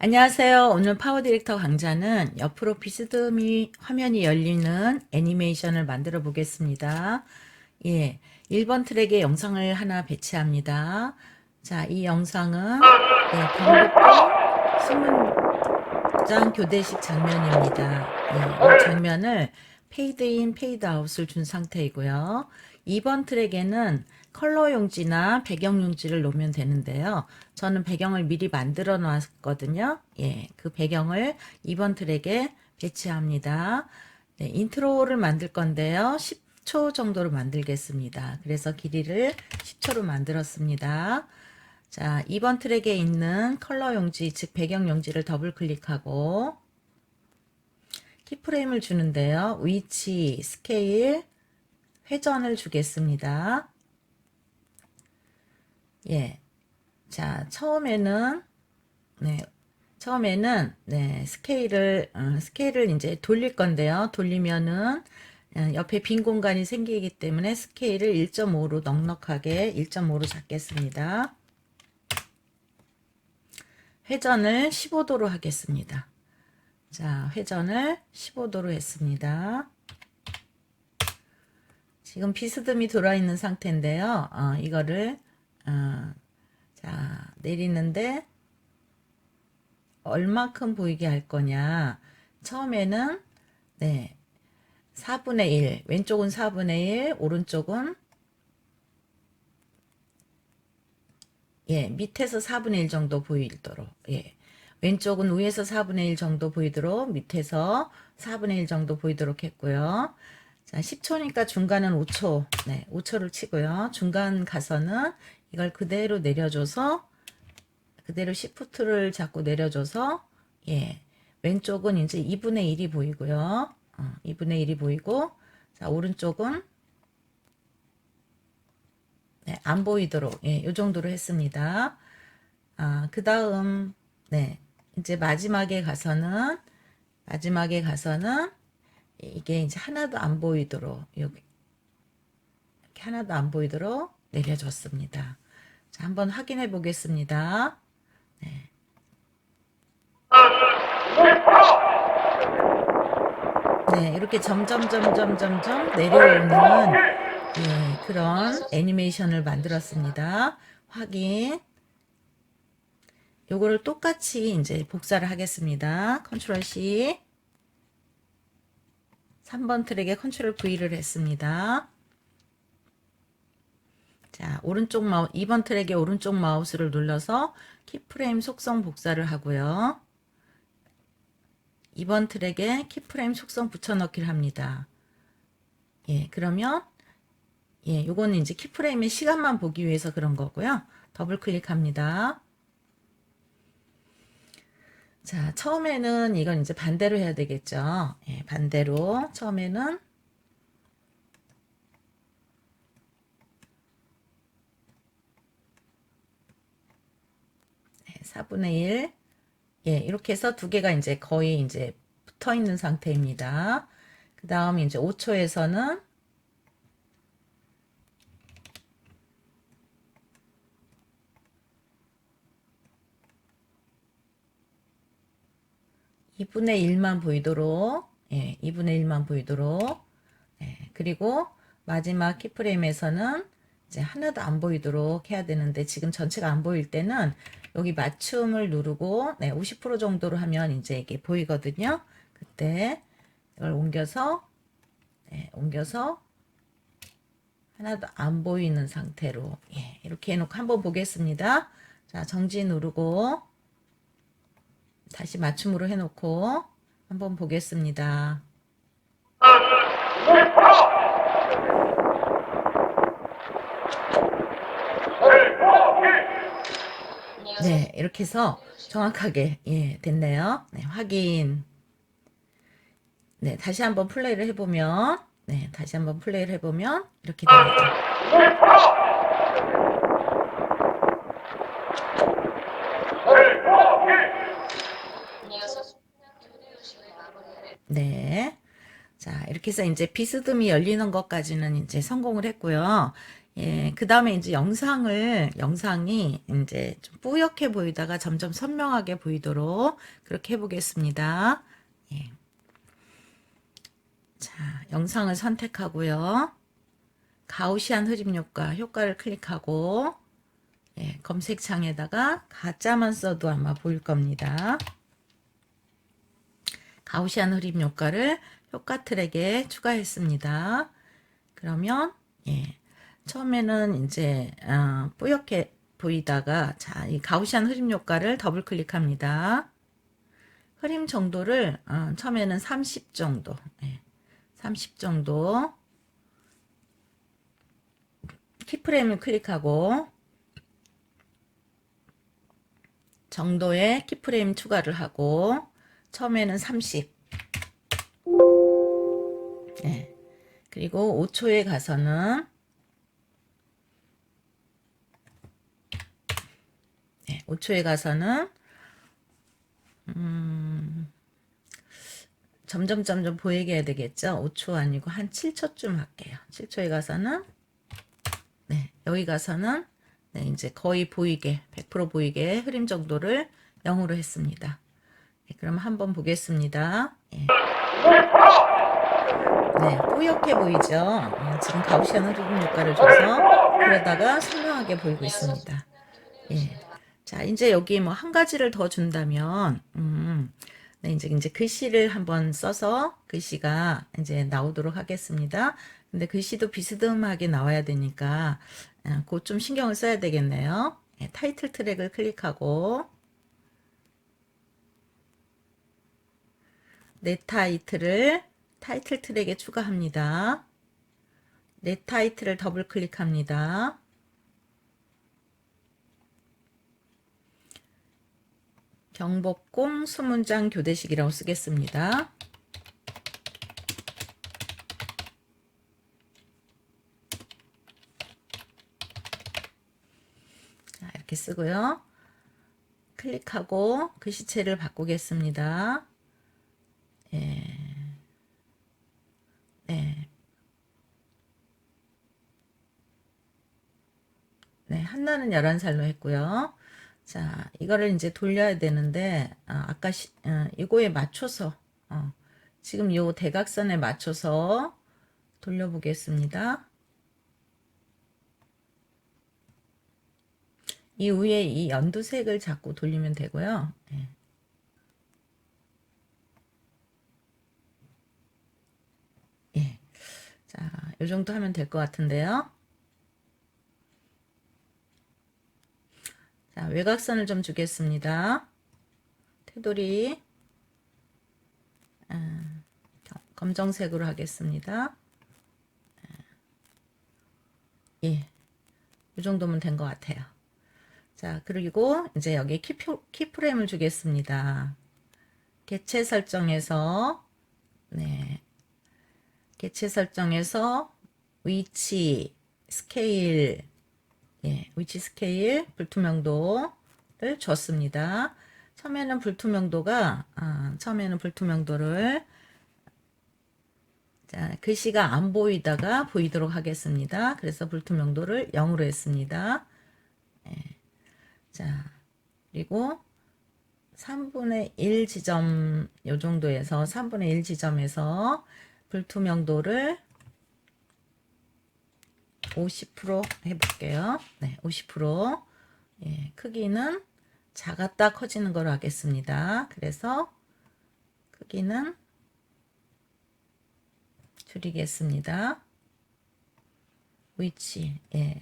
안녕하세요. 오늘 파워 디렉터 강좌는 옆으로 비스듬히 화면이 열리는 애니메이션을 만들어 보겠습니다. 예. 1번 트랙에 영상을 하나 배치합니다. 자, 이 영상은 예, 경복궁 신문장 교대식 장면입니다. 예, 이 장면을 페이드인, 페이드아웃을 준 상태이고요. 2번 트랙에는 컬러 용지나 배경 용지를 놓으면 되는데요. 저는 배경을 미리 만들어 놨거든요. 예, 그 배경을 2번 트랙에 배치합니다. 네, 인트로를 만들 건데요. 10초 정도로 만들겠습니다. 그래서 길이를 10초로 만들었습니다. 자, 2번 트랙에 있는 컬러 용지, 즉 배경 용지를 더블 클릭하고 키프레임을 주는데요. 위치, 스케일, 회전을 주겠습니다. 예. 자, 처음에는, 네, 처음에는, 네, 스케일을, 어, 스케일을 이제 돌릴 건데요. 돌리면은, 어, 옆에 빈 공간이 생기기 때문에 스케일을 1.5로 넉넉하게 1.5로 잡겠습니다. 회전을 15도로 하겠습니다. 자, 회전을 15도로 했습니다. 지금 비스듬히 돌아 있는 상태인데요. 어, 이거를 어, 자 내리는데 얼마큼 보이게 할 거냐? 처음에는 네 4분의 1 왼쪽은 4분의 1 오른쪽은 예 밑에서 4분의 1 정도 보이도록 예 왼쪽은 위에서 4분의 1 정도 보이도록 밑에서 4분의 1 정도 보이도록 했고요. 자, 10초니까 중간은 5초. 네, 5초를 치고요. 중간 가서는 이걸 그대로 내려줘서 그대로 시프트를 잡고 내려줘서 예. 왼쪽은 이제 2분의 1이 보이고요. 어, 2분의 1이 보이고 자, 오른쪽은 네, 안 보이도록 예, 요 정도로 했습니다. 아, 그다음 네. 이제 마지막에 가서는 마지막에 가서는 이게 이제 하나도 안 보이도록 여기 이렇게 하나도 안 보이도록 내려줬습니다. 자, 한번 확인해 보겠습니다. 네. 네, 이렇게 점점 점점 점점 내려오는 예, 그런 애니메이션을 만들었습니다. 확인. 요거를 똑같이 이제 복사를 하겠습니다. 컨트롤 C. 3번 트랙에 컨트롤 V를 했습니다. 자, 오른쪽 마우 2번 트랙에 오른쪽 마우스를 눌러서 키프레임 속성 복사를 하고요. 2번 트랙에 키프레임 속성 붙여넣기를 합니다. 예, 그러면 예, 요거는 이제 키프레임의 시간만 보기 위해서 그런 거고요. 더블 클릭합니다. 자, 처음에는 이건 이제 반대로 해야 되겠죠. 예, 반대로. 처음에는 네, 4분의 1. 예, 이렇게 해서 두 개가 이제 거의 이제 붙어 있는 상태입니다. 그 다음 이제 5초에서는 2분의 1만 보이도록, 예, 2분의 1만 보이도록, 예, 그리고 마지막 키프레임에서는 이제 하나도 안 보이도록 해야 되는데 지금 전체가 안 보일 때는 여기 맞춤을 누르고 네, 50% 정도로 하면 이제 이게 보이거든요. 그때 이걸 옮겨서 네, 옮겨서 하나도 안 보이는 상태로 예, 이렇게 해놓고 한번 보겠습니다. 자 정지 누르고 다시 맞춤으로 해놓고 한번 보겠습니다. 네, 이렇게 해서 정확하게 예, 됐네요. 네, 확인. 네, 다시 한번 플레이를 해보면 네, 다시 한번 플레이를 해보면 이렇게 됩니다. 네. 자, 이렇게 해서 이제 비스듬히 열리는 것까지는 이제 성공을 했고요. 예, 그 다음에 이제 영상을, 영상이 이제 좀 뿌옇게 보이다가 점점 선명하게 보이도록 그렇게 해보겠습니다. 예. 자, 영상을 선택하고요. 가우시안 흐림 효과, 효과를 클릭하고, 예, 검색창에다가 가짜만 써도 아마 보일 겁니다. 가우시안 흐림 효과를 효과 트랙에 추가했습니다. 그러면, 예, 처음에는 이제, 어, 뿌옇게 보이다가, 자, 이 가우시안 흐림 효과를 더블 클릭합니다. 흐림 정도를, 어, 처음에는 30 정도, 예, 30 정도, 키프레임을 클릭하고, 정도의 키프레임 추가를 하고, 처음에는 30. 네. 그리고 5초에 가서는 네, 5초에 가서는 음, 점점 점점 보이게 해야 되겠죠? 5초 아니고 한 7초쯤 할게요. 7초에 가서는 네, 여기 가서는 네, 이제 거의 보이게 100% 보이게 흐림 정도를 0으로 했습니다. 네, 그럼 한번 보겠습니다. 예. 네, 뿌옇게 보이죠? 어, 지금 가우시안 흐름 효과를 줘서 그러다가 선명하게 보이고 있습니다. 예. 자, 이제 여기 뭐 한 가지를 더 준다면, 음, 네, 이제, 이제 글씨를 한번 써서 글씨가 이제 나오도록 하겠습니다. 근데 글씨도 비스듬하게 나와야 되니까, 어, 그거 좀 신경을 써야 되겠네요. 예, 타이틀 트랙을 클릭하고, 내 타이틀을 타이틀 트랙에 추가합니다. 내 타이틀을 더블 클릭합니다. 경복궁 수문장 교대식이라고 쓰겠습니다. 자, 이렇게 쓰고요. 클릭하고 글씨체를 바꾸겠습니다. 1번은 11살로 했고요. 자, 이거를 이제 돌려야 되는데, 어, 아까 시, 어, 이거에 맞춰서, 어, 지금 요 대각선에 맞춰서 돌려보겠습니다. 이 위에 이 연두색을 잡고 돌리면 되고요. 네. 예. 자, 요 정도 하면 될 것 같은데요. 외곽선을 좀 주겠습니다. 테두리 아, 검정색으로 하겠습니다. 예, 이 정도면 된 것 같아요. 자, 그리고 이제 여기 키표, 키프레임을 주겠습니다. 개체 설정에서 네, 개체 설정에서 위치, 스케일, 예, 위치 스케일, 불투명도를 줬습니다. 처음에는 불투명도가, 아, 처음에는 불투명도를, 자, 글씨가 안 보이다가 보이도록 하겠습니다. 그래서 불투명도를 0으로 했습니다. 예, 자, 그리고 3분의 1 지점, 요 정도에서 3분의 1 지점에서 불투명도를 50% 해볼게요. 네, 50%. 예, 크기는 작았다 커지는 걸로 하겠습니다. 그래서 크기는 줄이겠습니다. 위치, 예.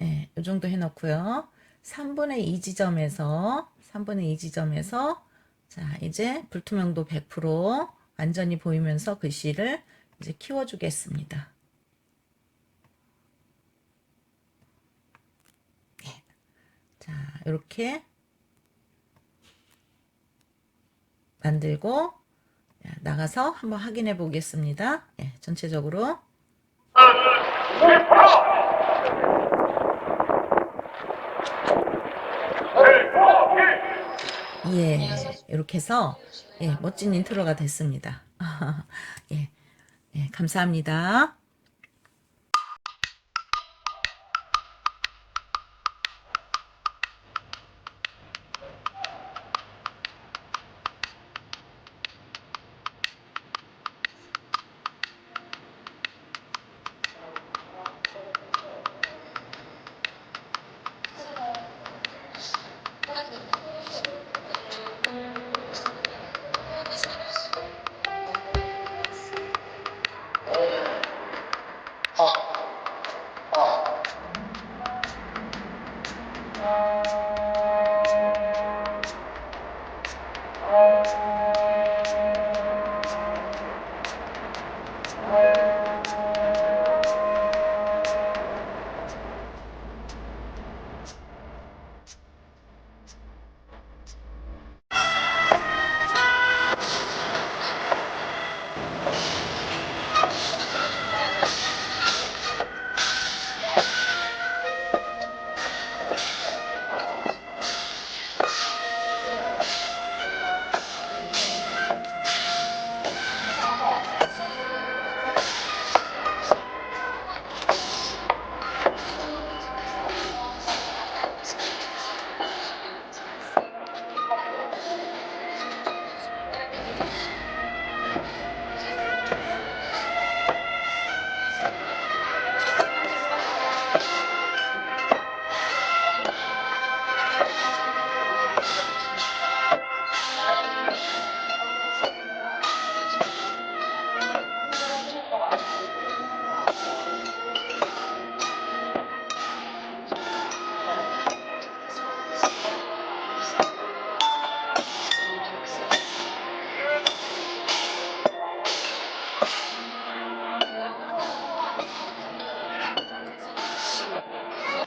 예, 이 정도 해놓고요. 3분의 2 지점에서, 3분의 2 지점에서, 자, 이제 불투명도 100% 완전히 보이면서 글씨를 이제 키워주겠습니다. 네. 자, 이렇게 만들고 나가서 한번 확인해 보겠습니다. 네, 전체적으로 예, 이렇게 해서 예, 멋진 인트로가 됐습니다. 예. 예, 감사합니다. 아, 아.